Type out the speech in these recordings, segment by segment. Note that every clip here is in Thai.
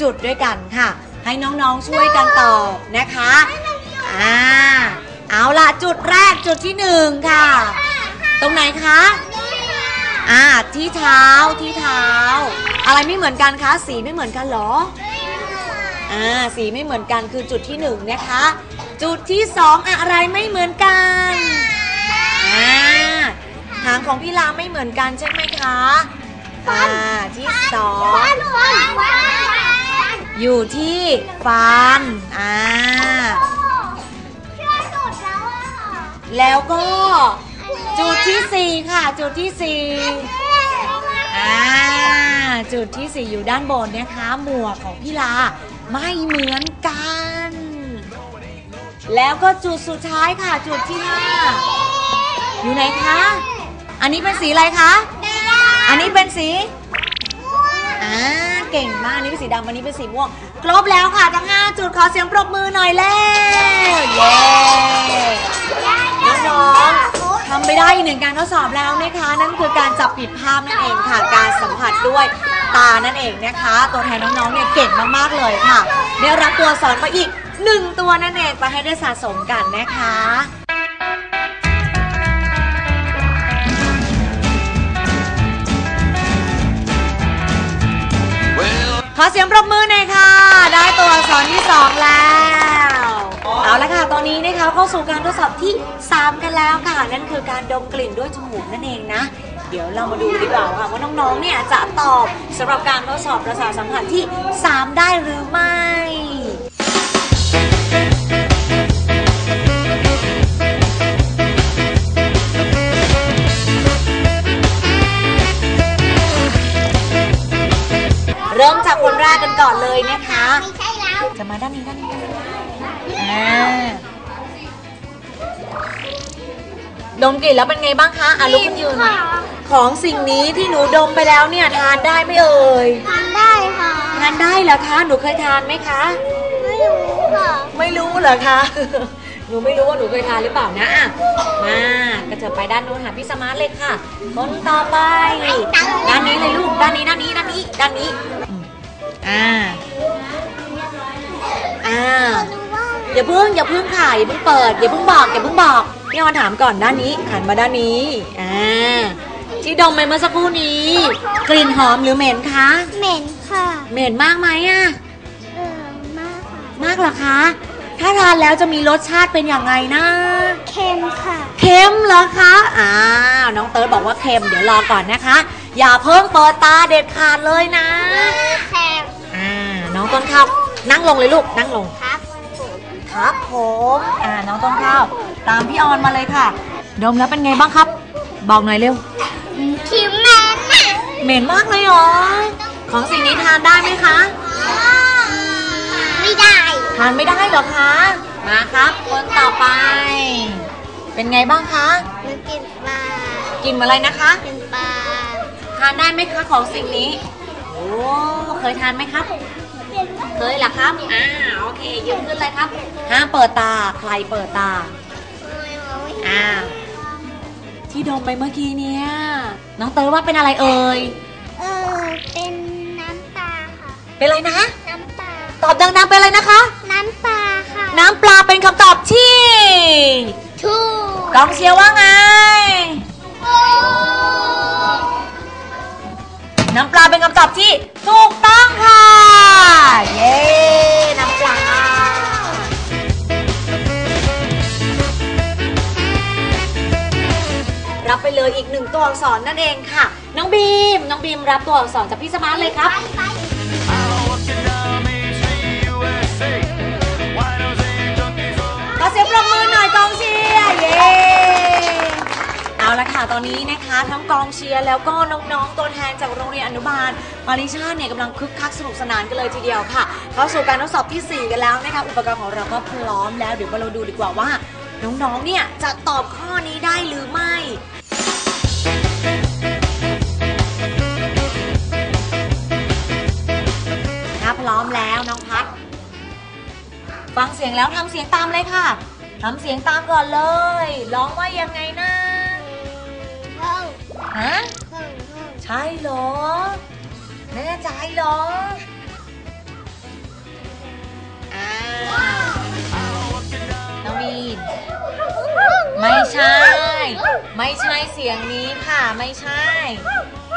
จุดด้วยกันค่ะ ให้น้องๆช่วยกันตอบนะคะอ่าเอาล่ะจุดแรกจุดที่หนึ่งค่ะ ตรงไหนคะอ่าที่เท้าที่เท้า อะไรไม่เหมือนกันคะสีไม่เหมือนกันเหรออ่าสีไม่เหมือนกันคือจุดที่หนึ่งนะคะ จุดที่สองอะไรไม่เหมือนกันอ่าหางของพี่ลาไม่เหมือนกันใช่ไหมคะอ่าที่สอง อยู่ที่ฟัน อ่าแล้วก็จุดที่สี่ค่ะ จุดที่สี่อ่า จุดที่สี่อยู่ด้านบนนะคะ หมวกของพี่ลาไม่เหมือนกัน แล้วก็จุดสุดท้ายค่ะ จุดที่ห้าอยู่ไหนคะ อันนี้เป็นสีอะไรคะ อันนี้เป็นสี อ่า เก่งมากอันนี้เป็นสีดำอันนี้เป็นสีม่วง ครบแล้วค่ะทั้ง5จุดขอเสียงปรบมือหน่อยแล้วเย้ น้องๆทำไปได้อีกหนึ่งการทดสอบแล้วนะคะ นั่นคือการจับปิดภาพนั่นเองค่ะ การสัมผัสด้วยตานั่นเองนะคะ ตัวแทนน้องๆเนี่ยเก่งมากๆเลยค่ะ ได้รับตัวสอนไปอีกหนึ่งตัวนั่นเองไปให้ได้สะสมกันนะคะ ขอเสียงปรบมือหน่อยค่ะ ได้ตัวอักษรที่ 2 แล้ว เอาละค่ะ ตอนนี้นะคะเข้าสู่การทดสอบที่ 3 กันแล้วค่ะ นั่นคือการดมกลิ่นด้วยจมูกนั่นเองนะ เดี๋ยวเรามาดูดีกว่าค่ะว่าน้องๆ เนี่ยจะตอบสำหรับการทดสอบประสาทสัมผัสที่ 3 ได้หรือไม่ เริ่มจากคนแรกกันก่อนเลยนะคะจะมาด้านนี้ด้านนี้อ่าดมกลิ่นแล้วเป็นไงบ้างคะอะลุกขึ้นยืนของสิ่งนี้ที่หนูดมไปแล้วเนี่ยทานได้ไหมเอ่ยทานได้ค่ะ ทานได้เหรอคะ หนูเคยทานไหมคะ ไม่รู้ค่ะ ไม่รู้เหรอคะ หนูไม่รู้ว่าหนูเคยทานหรือเปล่านะอะมาก็จะไปด้านนู้นหาพี่สมาร์ทเลยค่ะ คนต่อไป ด้านนี้เลยลูก ด้านนี้ ด้านนี้ ด้านนี้ ด้านนี้อืมอ่า อ่า อย่าเพิ่ง อย่าเพิ่งค่ะ อย่าเพิ่งเปิด อย่าเพิ่งบอก อย่าเพิ่งบอก พี่ออนถามก่อนด้านนี้ หันมาด้านนี้ อ่า ที่ดมไปเมื่อสักครู่นี้ กลิ่นหอมหรือเหม็นคะ เหม็นค่ะ เหม็นมากไหมอะเออ มากค่ะ มากเหรอคะ ถ้าทานแล้วจะมีรสชาติเป็นอย่างไรนะ เค็มค่ะ เค็มเหรอคะ อ้าว น้องเติร์ดบอกว่าเค็ม เดี๋ยวรอก่อนนะคะ อย่าเพิ่งเปิดตาเด็ดขาดเลยนะ เค็ม อ่า น้องต้นข้าวนั่งลงเลยลูก นั่งลง ครับครับผม อ่า น้องต้นข้าว ตามพี่ออนมาเลยค่ะ ดมแล้วเป็นไงบ้างครับ บอกหน่อยเร็ว คิมแม่น่ะเหม็นมากเลยเหรอ ของสิ่งนี้ทานได้ไหมคะ ไม่ได้ ทานไม่ได้เหรอคะ มาครับ คนต่อไป เป็นไงบ้างคะมันกินปลากินอะไรนะคะ กินปลาทานได้ไหมคะของสิ่งนี้ โอ้ เคยทานไหมครับ เคยเหรอครับ อ่า โอเค ยืนขึ้นเลยครับ ห้ามเปิดตา ใครเปิดตา อ่า ที่ดมไปเมื่อกี้เนี่ย น้องเตยว่าเป็นอะไรเอ่ย เออเป็นน้ำปลาค่ะ เป็นอะไรนะ น้ำปลาต อบดังๆเป็นอะไรนะคะ น้ำปลาค่ะ น้ำปลาเป็นคำตอบที่ถูกกองเชียร์ว่าไง น้ำปลาเป็นคำตอบที่ถูกต้องค่ะ เย้น้ำปลา รับไปเลยอีกหนึ่งตัวอักษรนั่นเองค่ะ น้องบีม น้องบีมรับตัวอักษรจากพี่สมาร์ทเลยครับ เสียงปรบมือหน่อยกองเชียร์เย้เอาละค่ะตอนนี้นะคะ ทั้งกองเชียร์แล้วก็น้องๆตัวแทนจากโรงเรียนอนุบาลปาริชาเนี่ยกำลังคึกคักสนุกสนานกันเลยทีเดียวค่ะ เข้าสู่การทดสอบทีสี่ 4 กันแล้วนะคะอุปกรณ์ของเราก็พร้อมแล้วเดี๋ยวมาเราดูดีกว่าว่า น้องๆเนี่ยจะตอบข้อนี้ได้หรือไม่ถ้าพร้อมแล้วน้องพัด ฟังเสียงแล้วทำเสียงตามเลยค่ะทำเสียงตามก่อนเลยร้องว่ายังไงนะห้อฮะห้องห้ใช่หรอแน่ใจหรออ่น้องมีนไม่ใช่ ไม่ใช่เสียงนี้ค่ะ ไม่ใช่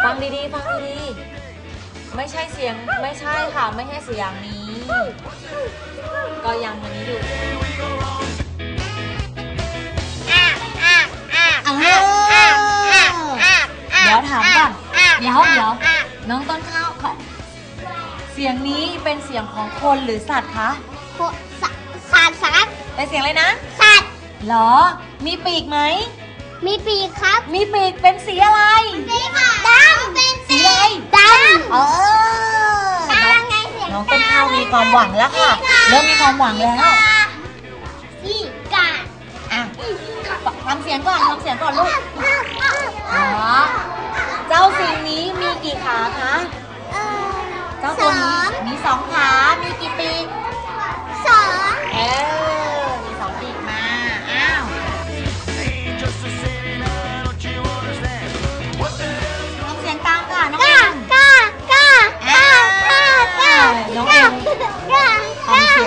ฟังดีๆ ฟังดีๆ ไม่ใช่เสียงไม่ใช่ค่ะ ไม่ใช่เสียงนี้ ก็ยังอันนี้อยู่เดี๋ยวถามก่อนเดี๋ยวเดี๋ยวน้องต้นข้าวขอเสียงนี้เป็นเสียงของคนหรือสัตว์คะสัตว์สัตว์เป็นเสียงอะไรนะ สัตว์หรอ มีปีกไหม มีปีกครับ มีปีกเป็นสีอะไรสีดำเป็น สีอะไรดเออำน้องไงเสียงน้องต้นข้าวมีความหวังแล้วค่ะ เริ่มมีความหวังแล้ว สีกาอะฟังเสียงก่อนฟังเสียงก่อนลูกหรอเจ้าสิ่งนี้มีกี่ขาคะเอ่อเจ้าตัวนี้มีสองขา มีกี่ปี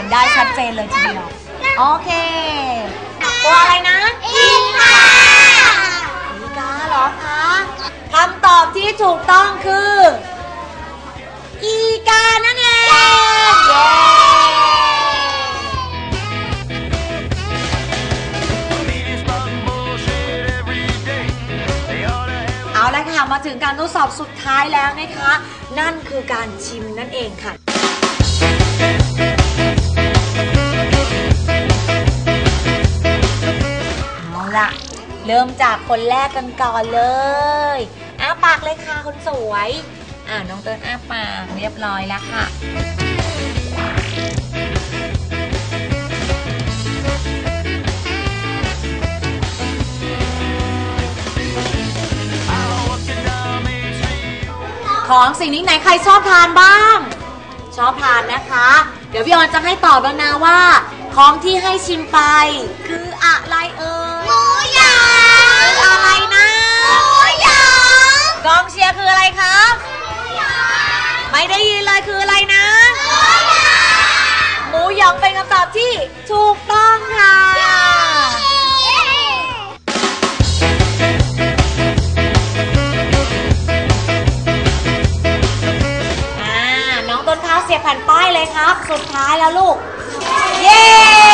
ทำเสียงได้ชัดเจนเลยทีเดียว โอเค ตัวอะไรนะ อีกาอีกาเหรอคะคำตอบที่ถูกต้องคือ อีกานั่นเองเย้เอาละค่ะ มาถึงการทดสอบสุดท้ายแล้วนะคะ นั่นคือการชิมนั่นเองค่ะ เริ่มจากคนแรกกันก่อนเลยอ้าปากเลยค่ะคนสวยอ่าน้องเติร์นอ้าปากเรียบร้อยแล้วค่ะของสิ่งนี้ไหนใครชอบทานบ้าง ชอบทานนะคะ เดี๋ยวพี่ออนจะให้ตอบแล้วนะว่า ของที่ให้ชิมไป คืออะไรเอ่ กองเชียร์คืออะไรครับ ไม่ได้ยินเลยคืออะไรนะ หมูหยองเป็นคำตอบที่ถูกต้องค่ะ อ่า น้องต้นข้าวเสียบแผ่นป้ายเลยครับ สุดท้ายแล้วลูก เย้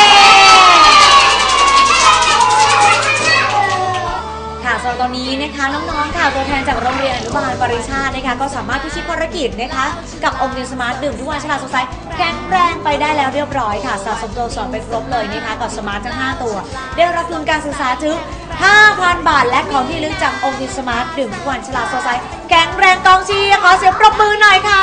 สำหรับตอนนี้นะคะน้องๆค่ะตัวแทนจากโรงเรียนอนุบาลปริชาตินะคะก็สามารถพิชิตภารกิจนะคะกับองค์เรียนสมาร์ทดื่มทุกวันฉลาดสดใสแข็งแรงไปได้แล้วเรียบร้อยค่ะสะสมตัวสอนไปครบเลยนะคะกับสมาร์ททั้ง 5 ตัว ได้รับทุนการศึกษาถึง 5,000 บาท และของที่ระลึกจากองค์เรียนสมาร์ทดื่มทุกวันฉลาดสดใสแข็งแรงกองเชียร์ขอเสียงปรบมือหน่อยค่ะ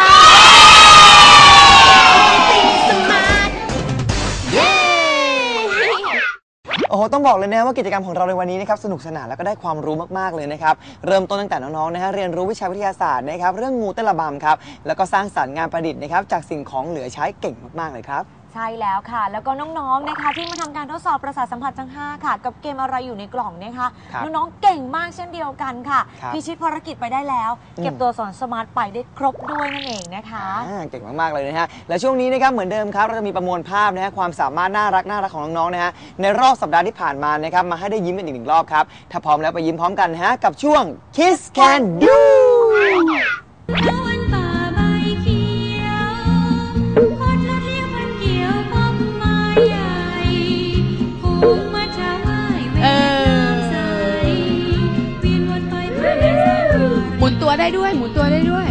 โอ้โหต้องบอกเลยนะว่ากิจกรรมของเราในวันนี้นะครับสนุกสนานแล้วก็ได้ความรู้มากๆเลยนะครับเริ่มต้นตั้งแต่น้องๆนะฮะเรียนรู้วิชาวิทยาศาสตร์นะครับเรื่องงูเต้นระบำครับแล้วก็สร้างสรรค์งานประดิษฐ์นะครับจากสิ่งของเหลือใช้เก่งมากๆเลยครับ ใช่แล้วค่ะ แล้วก็น้องๆนะคะ ที่มาทำการทดสอบประสาทสัมผัสทั้ง 5 ค่ะ กับเกมอะไรอยู่ในกล่องนะคะ ครับน้องๆเก่งมากเช่นเดียวกันค่ะ ครับพิชิตภารกิจไปได้แล้ว อืม เก็บตัวสอนสมาร์ทไปได้ครบด้วยนั่นเองนะคะ อ่าเก่งมาก ๆ เลยนะฮะ และช่วงนี้นะครับ เหมือนเดิมครับ เราจะมีประมวลภาพนะฮะ ความสามารถน่ารักน่ารักของน้อง ๆ นะฮะ ในรอบสัปดาห์ที่ผ่านมานะครับ มาให้ได้ยิ้มกันอีกหนึ่งรอบครับ ถ้าพร้อมแล้วไปยิ้มพร้อมกันนะฮะ กับช่วง Kiss Can Do ได้ด้วย หมุนตัวได้ด้วย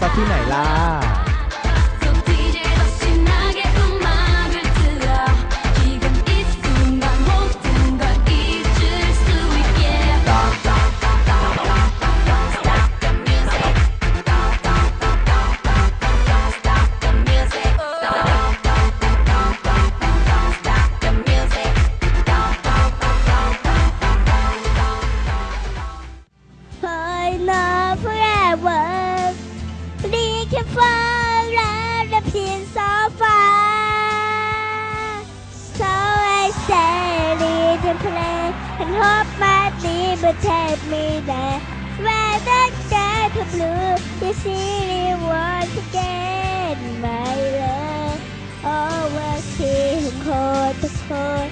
สักที่ไหนล่ะ take me there where the sky to blue. You see me once again my love always here cold to cold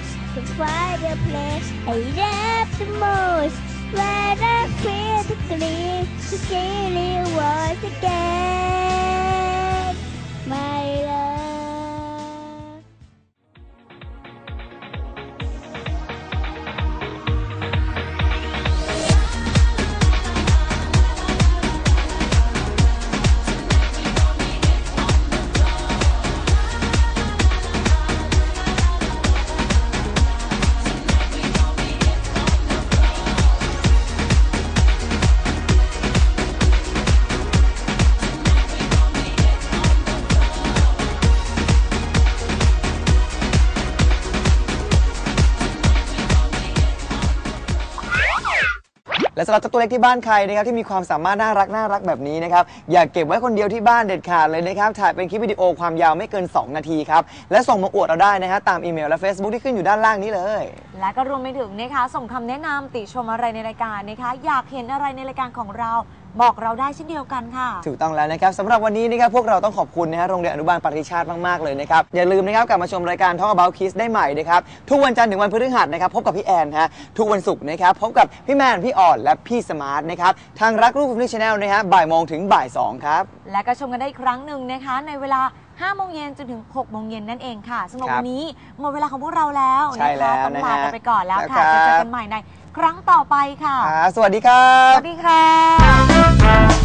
a place I love the most. When I feel the gleam to see me once again my love และสำหรับเจ้าตัวเล็กที่บ้านใครนะครับที่มีความสามารถน่ารักน่ารักแบบนี้นะครับอย่าเก็บไว้คนเดียวที่บ้านเด็ดขาดเลยนะครับถ่ายเป็นคลิปวิดีโอความยาวไม่เกิน 2 นาทีครับและส่งมาอวดเราได้นะฮะตามอีเมลและ Facebook ที่ขึ้นอยู่ด้านล่างนี้เลย และก็รวมไปถึงนะคะส่งคำแนะนำติชมอะไรในรายการนะคะอยากเห็นอะไรในรายการของเรา บอกเราได้เช่นเดียวกันค่ะ ถูกต้องแล้วนะครับสำหรับวันนี้นะครับพวกเราต้องขอบคุณนะฮะโรงเรียนอนุบาลปริชาติมากๆเลยนะครับอย่าลืมนะครับกลับมาชมรายการ Talk About Kids ได้ใหม่นะครับทุกวันจันทร์ถึงวันพฤหัสนะครับพบกับพี่แอนฮะทุกวันศุกร์นะครับพบกับพี่แมนพี่อ่อนและพี่สมาร์ทนะครับทางรักลูกฟิล์มชาแนลนะฮะบ่ายโมงถึงบ่ายสองครับและก็ชมกันได้อีกครั้งหนึ่งนะคะ ในเวลา5โมงเย็นจนถึง6โมงเย็นนั่นเองค่ะสำหรับครับวันนี้หมดเวลาของพวกเราแล้วใช่นะคะแล้วต้องนะลาฮะกันไปก่อนแล้วค่ะครับจะเจอกันใหม่ใน ครั้งต่อไปค่ะ อ่าสวัสดีครัสบ วัสดีค่ะ